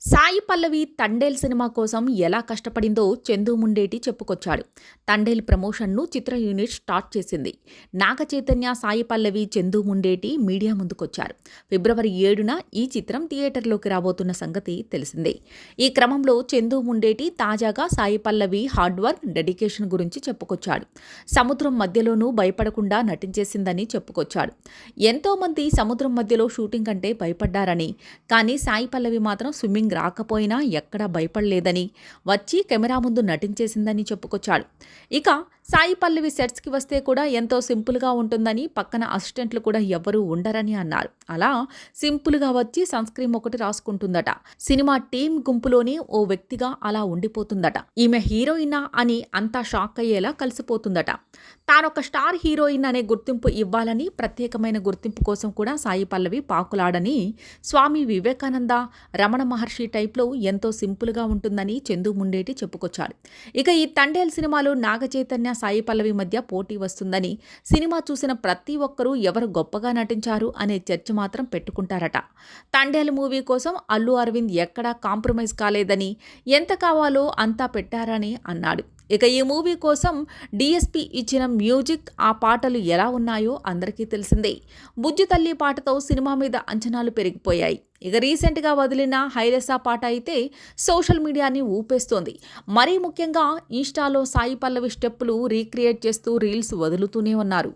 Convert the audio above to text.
Sai Pallavi Thandel cinema కోసం ఎలా కష్టపడిందో చందు ముండేటి చెప్పుకొచ్చాడు. తండేల్ ప్రమోషన్ను చిత్ర యూనిట్ స్టార్ట్ చేసింది. నాగ చైతన్య సాయి పల్లవి చందు ముండేటి మీడియా ముందుకొచ్చారు. ఫిబ్రవరి ఏడున ఈ చిత్రం థియేటర్లోకి రాబోతున్న సంగతి తెలిసిందే. ఈ క్రమంలో చందు ముండేటి తాజాగా Sai Pallavi hard work dedication గురించి చెప్పుకొచ్చాడు. సముద్రం మధ్యలోనూ భయపడకుండా నటించేసిందని చెప్పుకొచ్చాడు. ఎంతోమంది సముద్రం మధ్యలో షూటింగ్ అంటే భయపడ్డారని కానీ సాయి పల్లవి మాత్రం స్విమ్మింగ్ రాకపోయినా ఎక్కడా భయపడలేదని వచ్చి కెమెరా ముందు నటించేసిందని చెప్పుకొచ్చాడు. ఇక సాయి పల్లవి సెట్స్కి వస్తే కూడా ఎంతో సింపుల్గా ఉంటుందని పక్కన అసిస్టెంట్లు కూడా ఎవ్వరూ ఉండరని అన్నారు. అలా సింపుల్గా వచ్చి సన్ స్క్రీన్ ఒకటి రాసుకుంటుందట. సినిమా టీం గుంపులోనే ఓ వ్యక్తిగా అలా ఉండిపోతుందట. ఈమె హీరోయినా అని అంతా షాక్ అయ్యేలా కలిసిపోతుందట. తానొక స్టార్ హీరోయిన్ అనే గుర్తింపు ఇవ్వాలని ప్రత్యేకమైన గుర్తింపు కోసం కూడా సాయి పల్లవి పాకులాడని స్వామి వివేకానంద రమణ మహర్షి టైప్లో ఎంతో సింపుల్గా ఉంటుందని చందు ముండేటి చెప్పుకొచ్చాడు ఇక ఈ తండేల్ సినిమాలో నాగ చైతన్య సాయి పల్లవి మధ్య పోటీ వస్తుందని సినిమా చూసిన ప్రతి ఒక్కరూ ఎవరు గొప్పగా నటించారు అనే చర్చ మాత్రం పెట్టుకుంటారట. తండేల్ మూవీ కోసం అల్లు అరవింద్ ఎక్కడా కాంప్రమైజ్ కాలేదని ఎంత కావాలో అంతా పెట్టారని అన్నాడు. ఇక ఈ మూవీ కోసం డిఎస్పి ఇచ్చిన మ్యూజిక్ ఆ పాటలు ఎలా ఉన్నాయో అందరికీ తెలిసిందే. బుజ్జి తల్లి పాటతో సినిమా మీద అంచనాలు పెరిగిపోయాయి. ఇక రీసెంట్గా వదిలిన హైలెసా పాట అయితే సోషల్ మీడియాని ఊపేస్తోంది. మరీ ముఖ్యంగా ఇన్స్టాలో సాయి పల్లవి స్టెప్పులు రీక్రియేట్ చేస్తూ రీల్స్ వదులుతూనే ఉన్నారు.